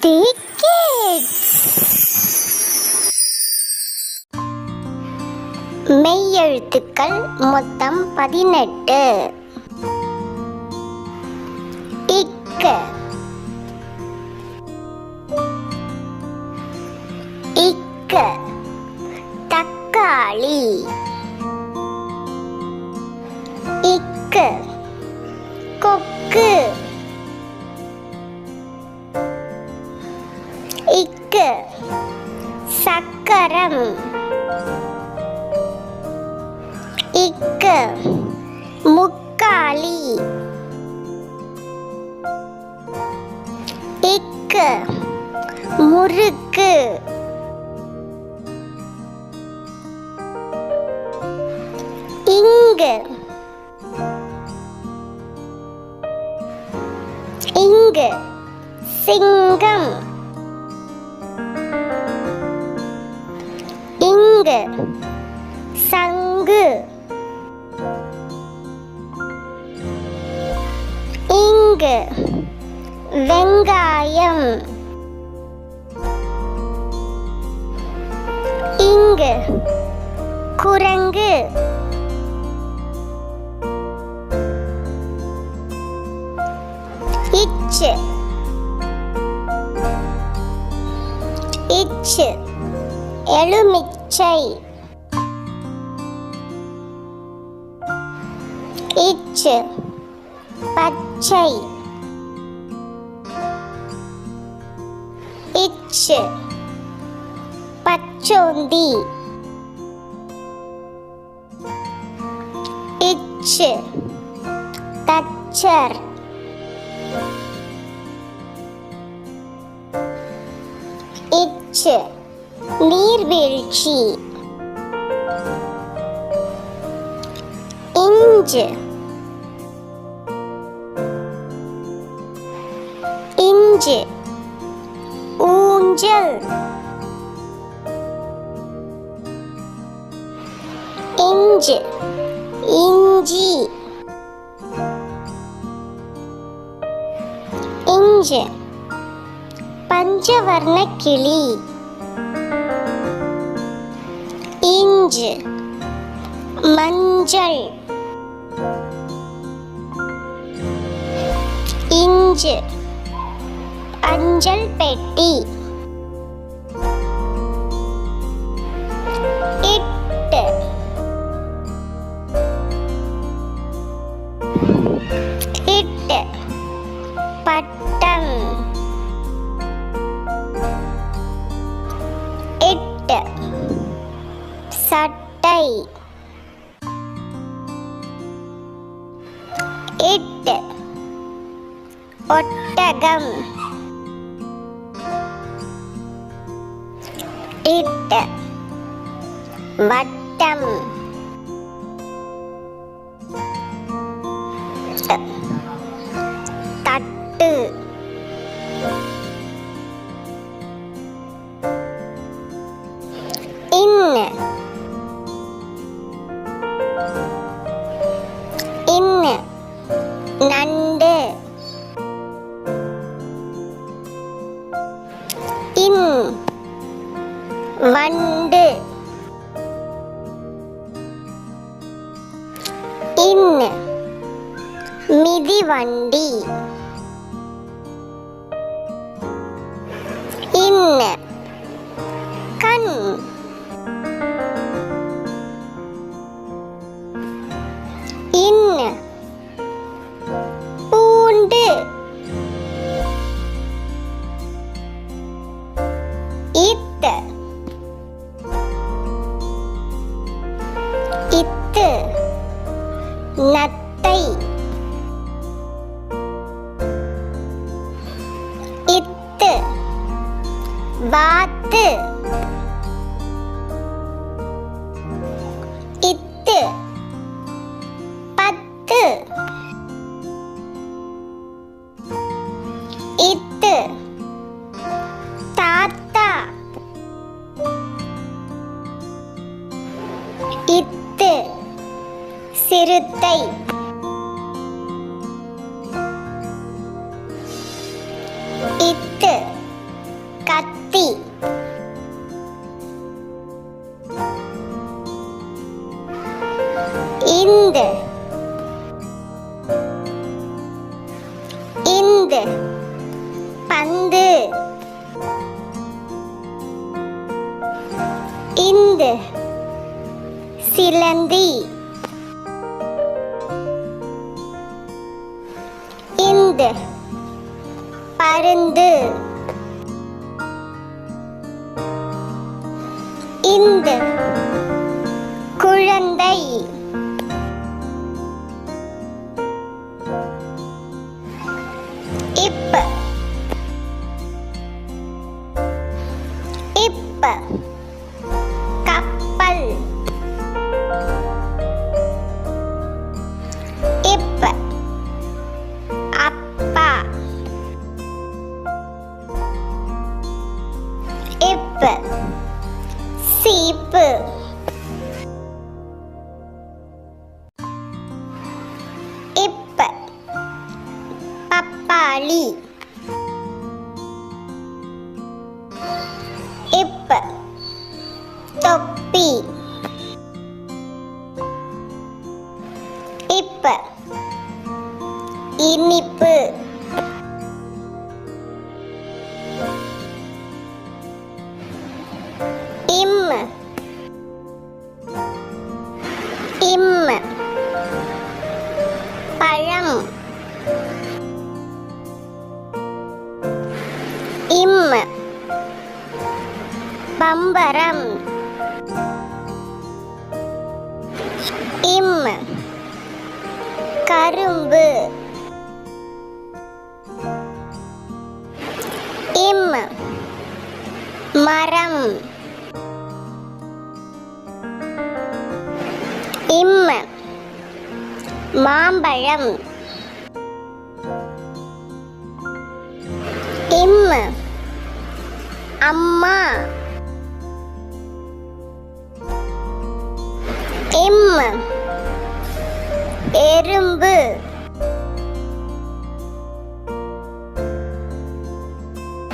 தி மெய்யெழுத்துக்கள் மொத்தம் பதினெட்டு. இக்க. இக்க. தக்காளி. இக்க. கொக்கு. மரம். இக்கு முக்காலி. இக்கு முறுக்கு. இங்கு. இங்கு சிங்கம். வெங்காயம். இங்கு குரங்கு. இச்சு. இச்சு. எலுமிச்சை. இச்சு. பச்சை. இச்சு பச்சோந்தி. இச்சு. தச்சர். இச்சு. நீர்வீழ்ச்சி. இஞ்சு. ஊஞ்சல் இஞ்சு இஞ்சி இஞ்சு பஞ்சவர்ண கிளி இஞ்சு மஞ்சள் இஞ்சு அஞ்சல் பெட்டி step. മിതിവണ്ടി ഇന്ന് சிறுத்தை இத்து கத்தி. இந்த இந்த குழந்தை. இப்ப. இப்ப. கப்பல். இப்ப. அப்பா. இப்ப. சீப்பு இப்ப பப்பாளி இப்ப தொப்பி இப்ப இனிப்பு இம். கரும்பு. இம். மரம். இம். மாம்பழம். இம். அம்மா. இம் எறும்பு.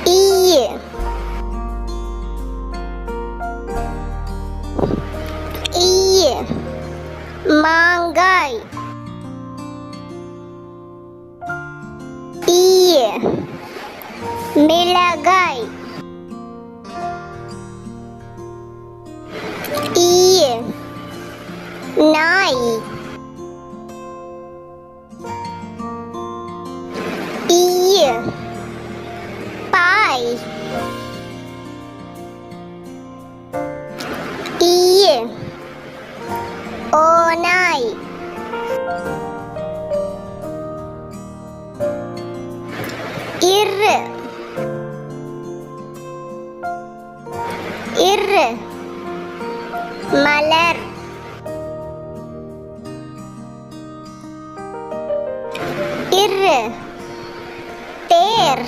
ஈ. ஈ. மாங்காய். ஈ. மிளகாய். ஓநாய் இரு. இரு. மலர். இரு. தேர்.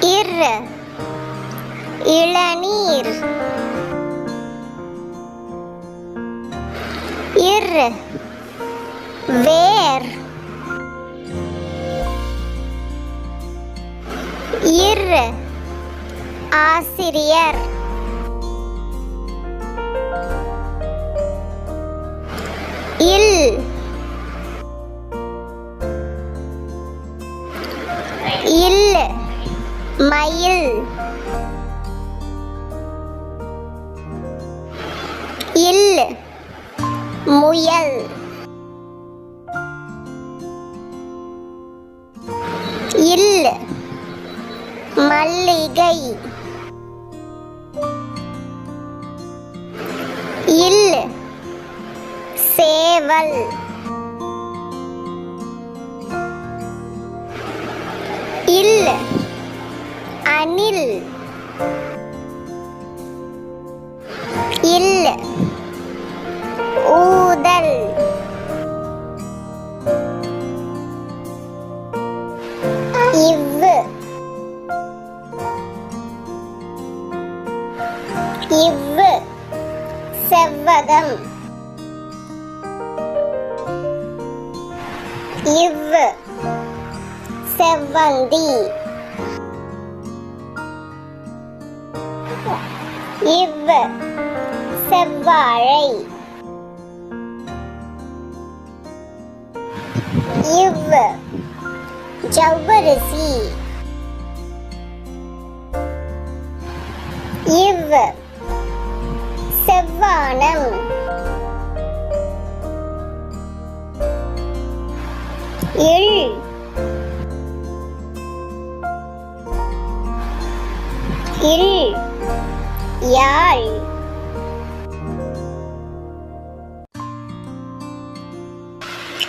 இரு. இளநீர். வேர். இர். ஆசிரியர். இல். இல். மயில். இல். முயல். இல் மல்லிகை. இல் சேவல். இவ்வு செவ்வதம் இவ்வு செவ்வந்தி. இவ்வு செவ்வாழை. இவ்வு ஜவ்வரிசி. இவ்வு செவ்வானம் இல் இல். யாழ்.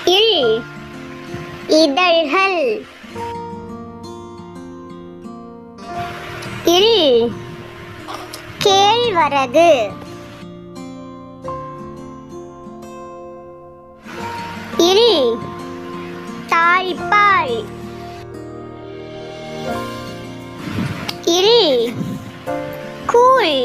இல். இதழ்கள். இல். கேழ்வரகு. இல் தாய்ப்பால் இல் கூழ்.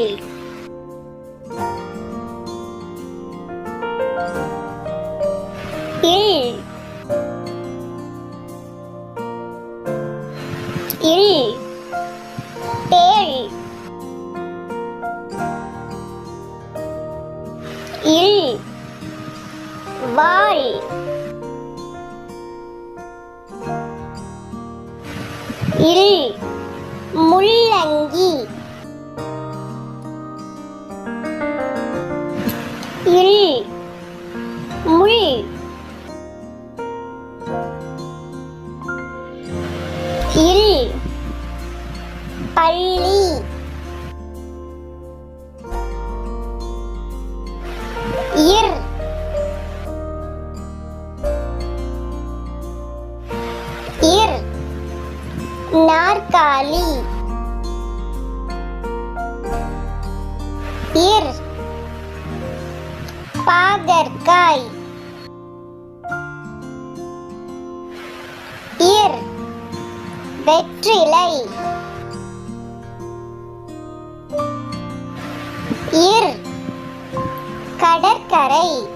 இல் முள்ளங்கி இல் நாற்காலி. இர் பாகற்காய். இர் வெற்றிலை. இர் கடற்கரை.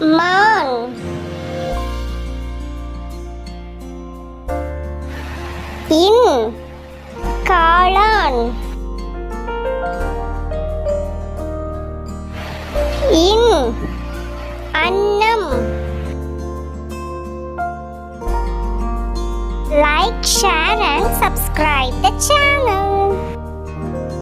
Mon! Kin!